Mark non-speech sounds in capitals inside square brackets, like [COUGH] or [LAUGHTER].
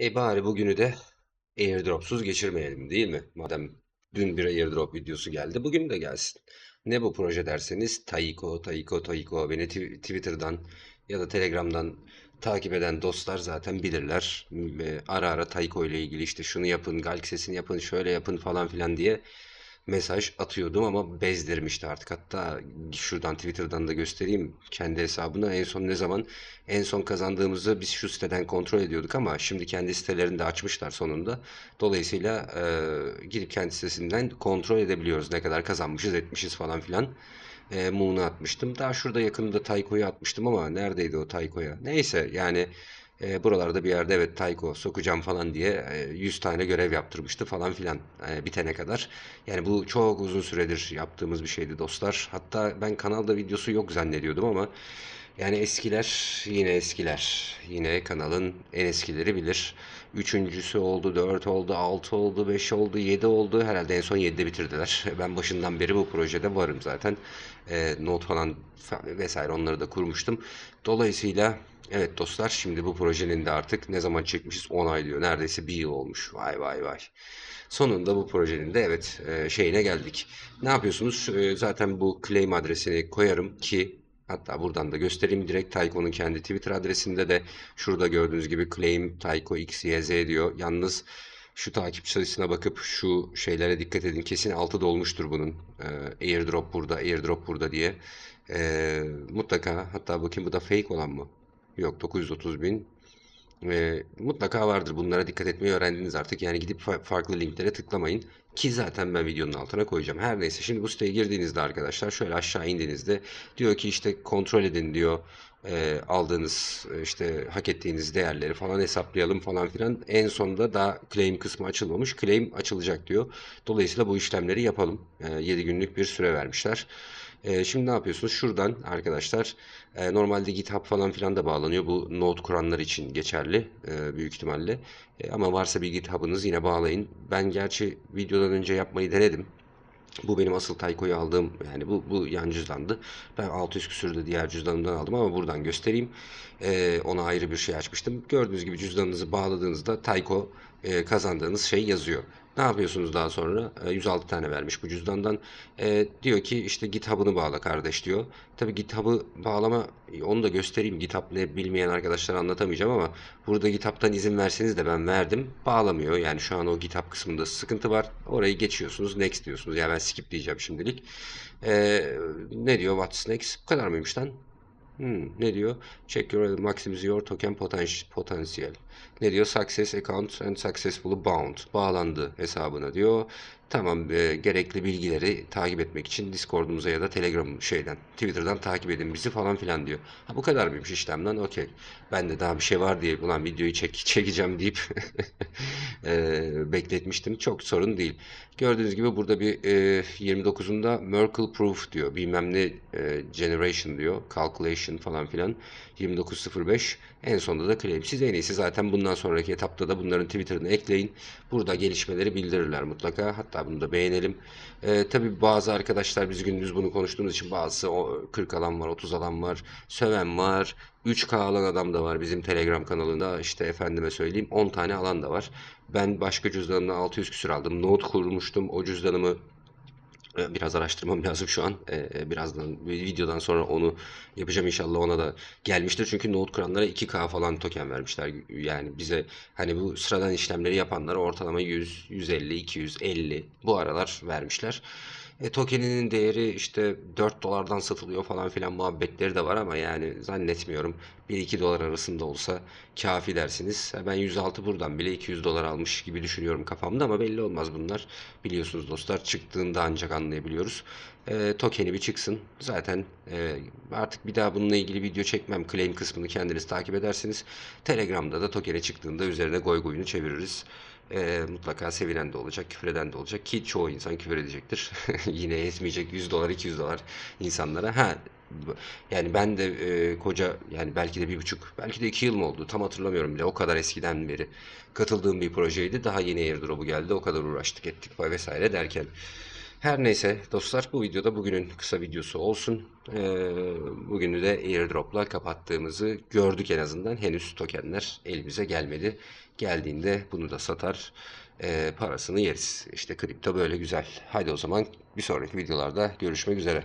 E bari bugünü de airdropsuz geçirmeyelim değil mi? Madem dün bir airdrop videosu geldi, bugün de gelsin. Ne bu proje derseniz Taiko, Taiko, Taiko. Beni tw- Twitter'dan ya da Telegram'dan takip eden dostlar zaten bilirler. Ara ara Taiko ile ilgili işte şunu yapın, Galk yapın, şöyle yapın falan filan diye mesaj atıyordum ama bezdirmişti artık. Hatta şuradan Twitter'dan da göstereyim kendi hesabına en son ne zaman en son kazandığımızı biz şu siteden kontrol ediyorduk ama şimdi kendi sitelerini de açmışlar sonunda. Dolayısıyla e, gidip kendi sitesinden kontrol edebiliyoruz ne kadar kazanmışız etmişiz falan filan. E, Moon'u atmıştım. Daha şurada yakında Taiko'yu atmıştım ama neredeydi o Taiko'ya? Neyse yani e, buralarda bir yerde evet Taiko sokacağım falan diye e, 100 tane görev yaptırmıştı falan filan e, bitene kadar. Yani bu çok uzun süredir yaptığımız bir şeydi dostlar. Hatta ben kanalda videosu yok zannediyordum ama yani eskiler yine eskiler. Yine kanalın en eskileri bilir. Üçüncüsü oldu, dört oldu, altı oldu, beş oldu, yedi oldu. Herhalde en son yedide bitirdiler. [LAUGHS] Ben başından beri bu projede varım zaten. E, not falan fa- vesaire onları da kurmuştum. Dolayısıyla evet dostlar şimdi bu projenin de artık ne zaman çekmişiz 10 ay diyor. Neredeyse bir yıl olmuş. Vay vay vay. Sonunda bu projenin de evet e, şeyine geldik. Ne yapıyorsunuz? E, zaten bu claim adresini koyarım ki hatta buradan da göstereyim. Direkt Taiko'nun kendi Twitter adresinde de şurada gördüğünüz gibi claim Taiko XYZ diyor. Yalnız şu takipçi sayısına bakıp şu şeylere dikkat edin. Kesin altı dolmuştur bunun. E, airdrop burada, airdrop burada diye. E, mutlaka hatta bakayım bu da fake olan mı? Yok 930 bin. Ee, mutlaka vardır. Bunlara dikkat etmeyi öğrendiniz artık. Yani gidip fa- farklı linklere tıklamayın. Ki zaten ben videonun altına koyacağım. Her neyse şimdi bu siteye girdiğinizde arkadaşlar şöyle aşağı indiğinizde diyor ki işte kontrol edin diyor. Ee, aldığınız e, işte hak ettiğiniz değerleri falan hesaplayalım falan filan. En sonunda daha claim kısmı açılmamış. Claim açılacak diyor. Dolayısıyla bu işlemleri yapalım. Ee, 7 günlük bir süre vermişler. Ee, şimdi ne yapıyorsunuz? Şuradan arkadaşlar e, normalde GitHub falan filan da bağlanıyor. Bu Node kuranlar için geçerli e, büyük ihtimalle. E, ama varsa bir GitHub'ınız yine bağlayın. Ben gerçi videodan önce yapmayı denedim. Bu benim asıl Tayco'yu aldığım yani bu, bu yan cüzdandı. Ben 600 küsürde diğer cüzdanımdan aldım ama buradan göstereyim. Ee, ona ayrı bir şey açmıştım. Gördüğünüz gibi cüzdanınızı bağladığınızda Tayco e, kazandığınız şey yazıyor. Ne yapıyorsunuz daha sonra? E, 106 tane vermiş bu cüzdandan. E, diyor ki işte GitHub'ını bağla kardeş diyor. Tabii GitHub'ı bağlama onu da göstereyim. GitHub ne bilmeyen arkadaşlara anlatamayacağım ama burada GitHub'tan izin verseniz de ben verdim. Bağlamıyor. Yani şu an o GitHub kısmında sıkıntı var. Orayı geçiyorsunuz. Next diyorsunuz. Yani ben skip diyeceğim şimdilik. Ee, ne diyor? What's next? Bu kadar mıymış lan? Hmm, ne diyor? Check your maximize your token potansiyel. Ne diyor? Success account and successfully bound. Bağlandı hesabına diyor. Tamam e, gerekli bilgileri takip etmek için Discord'umuza ya da Telegram şeyden Twitter'dan takip edin bizi falan filan diyor. Ha bu kadar mıymış işlemden? Okey. Ben de daha bir şey var diye ulan videoyu çek, [LAUGHS] çekeceğim deyip [LAUGHS] e, bekletmiştim. Çok sorun değil. Gördüğünüz gibi burada bir e, 29'unda Merkle Proof diyor. Bilmem ne e, Generation diyor. Calculation falan filan. 29.05 en sonunda da claim. Siz en iyisi zaten bundan sonraki etapta da bunların Twitter'ını ekleyin. Burada gelişmeleri bildirirler mutlaka. Hatta bunu da beğenelim. E, tabii bazı arkadaşlar biz gündüz bunu konuştuğumuz için bazısı o 40 alan var, 30 alan var, söven var. 3K alan adam da var bizim Telegram kanalında. İşte efendime söyleyeyim 10 tane alan da var. Ben başka cüzdanımdan 600 küsür aldım. Note kurmuştum. O cüzdanımı Biraz araştırmam lazım şu an. Ee, birazdan bir videodan sonra onu yapacağım inşallah ona da gelmiştir. Çünkü Note kuranlara 2K falan token vermişler. Yani bize hani bu sıradan işlemleri yapanlara ortalama 100, 150, 250 bu aralar vermişler. E, tokeninin değeri işte 4 dolardan satılıyor falan filan muhabbetleri de var ama yani zannetmiyorum 1-2 dolar arasında olsa kafi dersiniz. Ben 106 buradan bile 200 dolar almış gibi düşünüyorum kafamda ama belli olmaz bunlar. Biliyorsunuz dostlar çıktığında ancak anlayabiliyoruz. E, tokeni bir çıksın. Zaten e, artık bir daha bununla ilgili video çekmem. Claim kısmını kendiniz takip edersiniz. Telegram'da da tokeni çıktığında üzerine goy goyunu çeviririz. E, mutlaka sevinen de olacak, küfür eden de olacak ki çoğu insan küfür edecektir. [LAUGHS] Yine yetmeyecek 100 dolar 200 dolar insanlara. Ha yani ben de e, koca yani belki de bir buçuk belki de iki yıl mı oldu tam hatırlamıyorum bile o kadar eskiden beri katıldığım bir projeydi. Daha yeni airdrop'u geldi o kadar uğraştık ettik vesaire derken Her neyse dostlar bu videoda bugünün kısa videosu olsun. Ee, bugünü de airdrop'la kapattığımızı gördük en azından. Henüz tokenler elimize gelmedi. Geldiğinde bunu da satar ee, parasını yeriz. İşte kripto böyle güzel. Haydi o zaman bir sonraki videolarda görüşmek üzere.